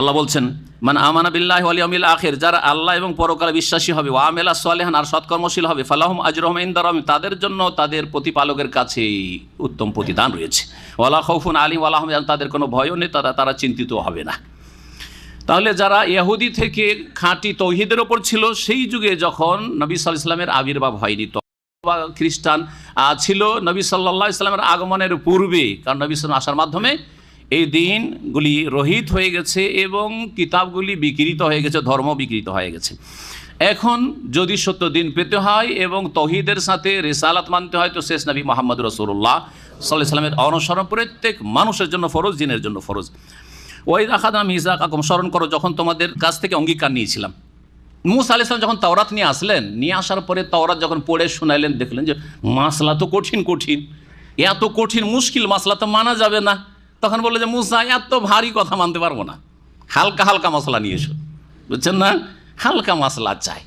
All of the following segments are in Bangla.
আল্লাহ বলছেন মানে আমানা বিল্লাহ আলিয়ামিল আখের যারা আল্লাহ এবং পরকালে বিশ্বাসী হবে ও আমেলা সালেহান আর সৎকর্মশীল হবে, ফালাহম আজরহম ইন্দারম তাদের জন্য তাদের প্রতিপালকের কাছে উত্তম প্রতিদান রয়েছে। ওয়ালা খৌফুন আলিম আল্লাহ তাদের কোনো ভয়ও নেই, তারা তারা চিন্তিত হবে না। তাহলে যারা ইহুদি থেকে খাঁটি তৌহিদের ওপর ছিল, সেই যুগে যখন নবী সাল্লাহ ইসলামের আবির্ভাব হয়নি বা খ্রিস্টান ছিল নবী সাল্লাহ ইসলামের আগমনের পূর্বে, কারণ নবী সাল্লাম আসার মাধ্যমে এই দিনগুলি রহিত হয়ে গেছে এবং কিতাবগুলি বিকৃত হয়ে গেছে, ধর্ম বিকৃত হয়ে গেছে। এখন যদি সত্য দিন পেতে হয় এবং তহিদের সাথে রেসালাত মানতে হয়, তো শেষ নবী মোহাম্মদ রসুল্লাহ সাল্লাহ ইসলামের অনুসরণ প্রত্যেক মানুষের জন্য ফরজ দিনের জন্য ফরজ। ওই রাখাদাম ইসা কাকুম স্মরণ করো, যখন তোমাদের কাছ থেকে অঙ্গীকার নিয়েছিলাম। মুসা আলি যখন তাওরাত নিয়ে আসলেন, নিয়ে আসার পরে তাওরাত যখন পড়ে শোনাইলেন, দেখলেন যে মাসলা তো কঠিন কঠিন। এত কঠিন, মুশকিল মাসলা তো মানা যাবে না। তখন বলল যে মুসা এত ভারী কথা মানতে পারব না। হালকা হালকা মশলা নিয়ে এসো। বুঝছেন না? হালকা মশলা চাই।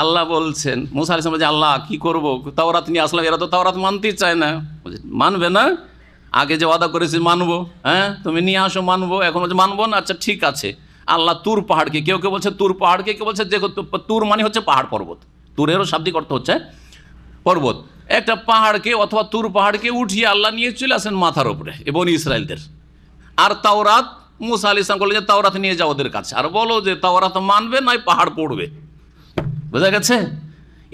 আল্লাহ বলছেন মুসা ইসলাম বলছে, আল্লাহ কি করব? তাওরাত নিয়ে আসলাম এরা তো তাওরাত মানতেই চায় না। মানবে না? আগে যে ওয়াদা করেছি মানবো হ্যাঁ? তুমি নিয়ে আসো মানবো। এখন বলছে মানবো না? আচ্ছা ঠিক আছে। আল্লাহ তুর পাহাড়কে কেউ কেউ বলছে তুর পাহাড়কে কেউ বলছে যে তুর মানে হচ্ছে পাহাড় পর্বত। তুরেরও শাব্দিক অর্থ হচ্ছে পর্বত। একটা পাহাড়কে অথবা তুর পাহাড়কে উঠিয়ে আল্লাহ নিয়ে চলে আসেন মাথার উপরে এবং ইসরায়েলদের। আর তাওরাত, মুসা আলি ইসলাম বলল যে, তাওরাত নিয়ে যাও ওদের কাছে। আর বলো যে, তাওরাত মানবে নয় পাহাড় পড়বে। বোঝা গেছে?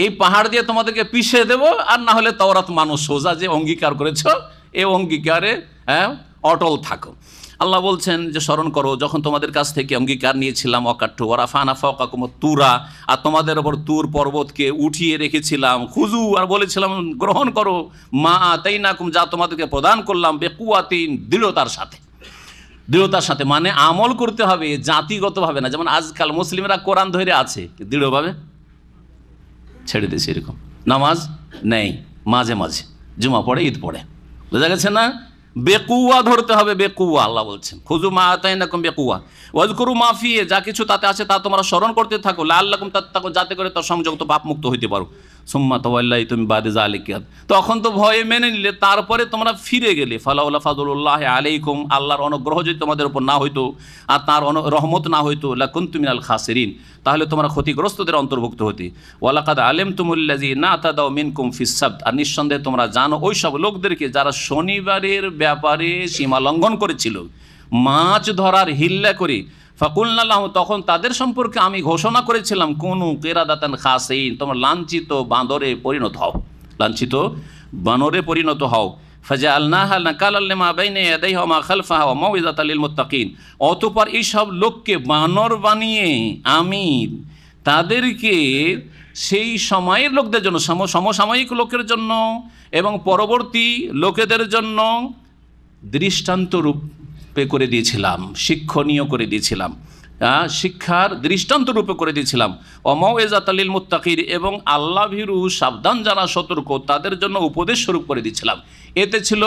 এই পাহাড় দিয়ে তোমাদেরকে পিষে দেব, আর না হলে তাওরাত মানুষ সোজা, যে অঙ্গীকার করেছ এই অঙ্গীকারে হ্যাঁ অটল থাকো। আল্লাহ বলছেন যে, স্মরণ করো, যখন তোমাদের কাছ থেকে অঙ্গীকার নিয়েছিলাম অকাঠ্য ওরাফানা ফকাকুম তুরা, আর তোমাদের ওপর তুর পর্বতকে উঠিয়ে রেখেছিলাম খুজু আর বলেছিলাম, গ্রহণ করো, মা তাই নাকুম যা তোমাদেরকে প্রদান করলাম, বেকুয়াতিন, দৃঢ়তার সাথে। দৃঢ়তার সাথে মানে আমল করতে হবে, জাতিগতভাবে না। যেমন আজকাল মুসলিমরা কোরআন ধরে আছে, দৃঢ়ভাবে ছেড়ে দিয়েছে এরকম। নামাজ নেই, মাঝে মাঝে, জুমা পড়ে, ঈদ পড়ে। বোঝা গেছে না? বেকুয়া ধরতে হবে, বেকুয়া, আল্লাহ বলছেন। খুজু মা আতাই না বেকুয়া। ওয়াজকুরু মাফিয়ে যা কিছু তাতে আছে তা তোমরা স্মরণ করতে থাকো। লাল রকম তাতে থাকো যাতে করে তার সংযুক্ত পাপ মুক্ত হইতে পারো। সুম্মা তোয়াল্লাই তুমি বাদে যা আলিকিয়াত তখন তো ভয়ে মেনে নিলে, তারপরে তোমরা ফিরে গেলে। ফালাউল্লাহ ফাদুল্লাহ আলাইকুম, আল্লাহর অনুগ্রহ যদি তোমাদের উপর না হইতো, আর তার রহমত না হইতো লাকুন তুমি আল খাসেরিন, তাহলে তোমরা ক্ষতিগ্রস্তদের অন্তর্ভুক্ত হতে। ওয়ালাকাদ আলেম তুমুল্লাজি না তাদাও মিনকুম ফিসাব্দ আর নিঃসন্দেহে তোমরা জানো ওই সব লোকদেরকে যারা শনিবারের ব্যাপারে সীমা লঙ্ঘন করেছিল। মাছ ধরার হিল্লা করে। ফাকুল্লাহ তখন তাদের সম্পর্কে আমি ঘোষণা করেছিলাম, কোনু কেরাদাতান খাসেইন তোমরা লাঞ্ছিত বাঁদরে পরিণত হও। লাঞ্ছিত বানরে পরিণত হও। ফাজা আল্লাহ নাকাল্লেমা বাইনে এদাই হমা খালফা হওয়া মৌজাত আলিল মুত্তাকিন। অতপর এইসব লোককে বানর বানিয়ে আমি তাদেরকে সেই সময়ের লোকদের জন্য, সম- সমসাময়িক লোকের জন্য এবং পরবর্তী লোকেদের জন্য দৃষ্টান্ত রূপে করে দিয়েছিলাম, শিক্ষণীয় করে দিয়েছিলাম শিক্ষার দৃষ্টান্ত রূপে করে দিয়েছিলাম। অমওয়েজাত আলিল মুত্তাকির এবং আল্লাহ ভীরু সাবধান যারা সতর্ক, তাদের জন্য উপদেশ স্বরূপ করে দিয়েছিলাম। এতে ছিল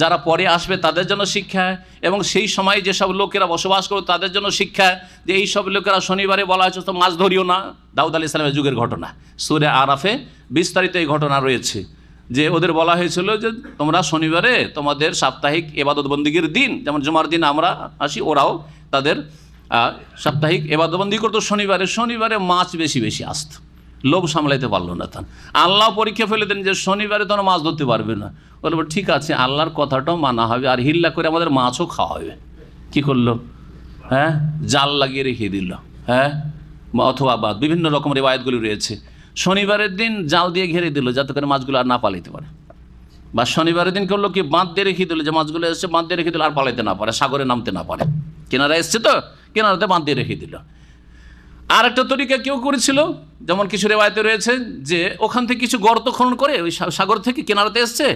যারা পরে আসবে তাদের জন্য শিক্ষা এবং সেই সময় যেসব লোকেরা বসবাস করবে তাদের জন্য শিক্ষা যে এই সব লোকেরা শনিবারে বলা হয়েছে তো মাছ ধরিও না। দাউদ আলি ইসলামের যুগের ঘটনা। সুরে আরাফে বিস্তারিত এই ঘটনা রয়েছে। যে ওদের বলা হয়েছিল যে তোমরা শনিবারে তোমাদের সাপ্তাহিক এবাদত বন্দিগির দিন, যেমন জুমার দিন আমরা আসি, ওরাও তাদের সাপ্তাহিক এবাদতবন্দি করতো শনিবারে। শনিবারে মাছ বেশি বেশি আসত। লোভ সামলাইতে পারল না তান আল্লাহ পরীক্ষা ফেলে দেন যে শনিবারে তোমরা মাছ ধরতে পারবে না। বলব ঠিক আছে, আল্লাহর কথাটাও মানা হবে আর হিল্লা করে আমাদের মাছও খাওয়া হবে। কি করল? হ্যাঁ জাল লাগিয়ে রেখে দিল। হ্যাঁ অথবা বা বিভিন্ন রকম রেওয়ায়তগুলি রয়েছে। শনিবারের দিন জাল দিয়ে ঘিরে দিল যাতে করে মাছগুলো আর না পালাইতে পারে। বা শনিবারের দিন করল কি, বাঁধ দিয়ে রেখে দিল যে মাছগুলো এসছে বাঁধ দিয়ে রেখে দিল আর পালাইতে না পারে, সাগরে নামতে না পারে। কেনারা এসছে তো, কেনারাতে বাঁধ দিয়ে রেখে দিল। আর একটা তরিকা কেউ করেছিল, যেমন কিছু রেওয়ায়তে রয়েছে যে ওখান থেকে কিছু গর্ত খনন করে, ওই সাগর থেকে কেনারাতে এসছে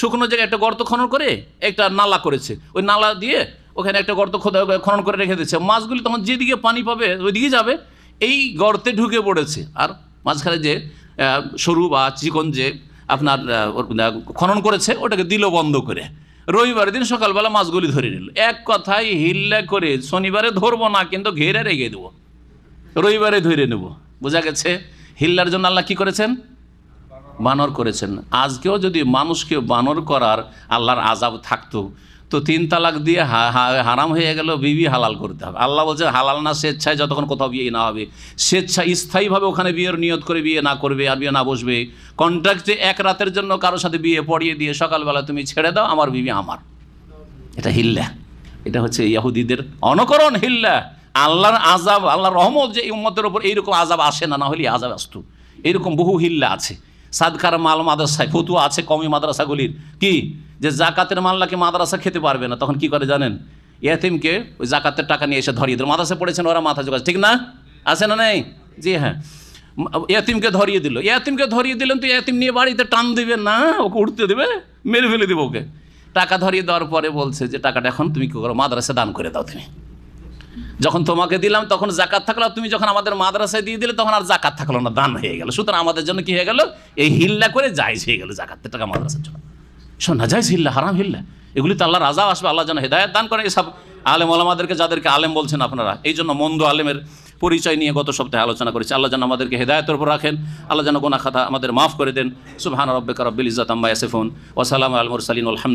শুকনো জায়গায় একটা গর্ত খনন করে একটা নালা করেছে। ওই নালা দিয়ে ওখানে একটা গর্ত খনন করে রেখে দিচ্ছে মাছগুলি তখন যেদিকে পানি পাবে, ওইদিকে যাবে, এই গর্তে ঢুকে পড়েছে। আর মাঝখানে যে সরু বা চিকন যে আপনার খনন করেছে, ওটাকে দিল বন্ধ করে। রবিবার দিন সকালবেলা মাছগুলি ধরে নিল। এক কথায় হিল্লা করে শনিবারে ধরবো না, কিন্তু ঘেরে রেখে দেবো। রবিবারে ধরে নেব। বোঝা গেছে হিল্লার জন্য আল্লাহ কি করেছেন? বানর করেছেন। আজকেও যদি মানুষকে বানর করার আল্লাহর আজাব থাকতো তো তিন তালাক দিয়ে হারাম হয়ে গেল বিবি হালাল করতে হবে। আল্লাহ বলছে, হালাল না, স্বেচ্ছায় যতক্ষণ কোথাও বিয়ে না হবে। স্বেচ্ছা স্থায়ীভাবে ওখানে বিয়ের নিয়ত করে বিয়ে না করবে আর বিয়ে না বসবে। কন্ট্রাক্টে এক রাতের জন্য কারোর সাথে বিয়ে পড়িয়ে দিয়ে সকালবেলা তুমি ছেড়ে দাও, আমার বিবি আমার। এটা হিল্লা। এটা হচ্ছে ইয়াহুদিদের অনকরণ হিল্লা। আল্লাহর আজাব আল্লাহর রহমত যে উম্মতের ওপর এইরকম আজাব আসে না না হলে আজাব আসতো। এরকম বহু হিল্লা আছে। সাদকার মাল মাদ্রাসায় ফতুয়া আছে কমি মাদ্রাসাগুলির। কি? যে জাকাতের মাল্লাকে মাদ্রাসা খেতে পারবে না, তখন কি করে জানেন? ইয়াতিমকে ওই জাকাতের টাকা নিয়ে এসে ধরিয়ে দিল। মাদ্রাসা পড়েছেন ওরা, মাথা যোগাছে ঠিক না? আছে না নেই? জি হ্যাঁ। ইয়াতিমকে ধরিয়ে দিল। ইয়াতিমকে ধরিয়ে দিলেন তো ইয়াতিম নিয়ে বাড়িতে টান দিবে না, ওকে উঠতে দেবে, মেরে ফেলে দেবে ওকে। টাকা ধরিয়ে দেওয়ার পরে বলছে যে, টাকাটা এখন তুমি কি করো, মাদ্রাসা দান করে দাও তুমি। যখন তোমাকে দিলাম, তখন জাকাত থাকল তুমি যখন আমাদের মাদ্রাসায় দিয়ে দিলে, তখন আর জাকাত থাকল না, দান হয়ে গেল। সুতরাং আমাদের জন্য কি হয়ে গেল? এই হিল্লা করে জায়জ হয়ে গেল জাকাতের টাকা মাদ্রাসার জন্য শোনা নাজাইজ হিল্লা, হারাম হিল্লা। এগুলি তো আল্লাহ রাজা আসবে, আল্লাহ যেন হেদায়ত দান করে। এসব আলেম ওলামাদেরকে, যাদেরকে আলেম বলছেন আপনারা, এই জন্য মন্দ আলেমের পরিচয় নিয়ে গত সপ্তাহে আলোচনা করেছি। আল্লাহ যেন আমাদেরকে হেদায়তের উপর রাখেন, আল্লাহ যেন গোনা খাতা আমাদের মাফ করে দেন। সুবহান রব্বিকা রব্বিল ইজাত আম্মা ইয়াসিফুন ওসালাম আলমুর সালিন আলহামদুলিল্লাহ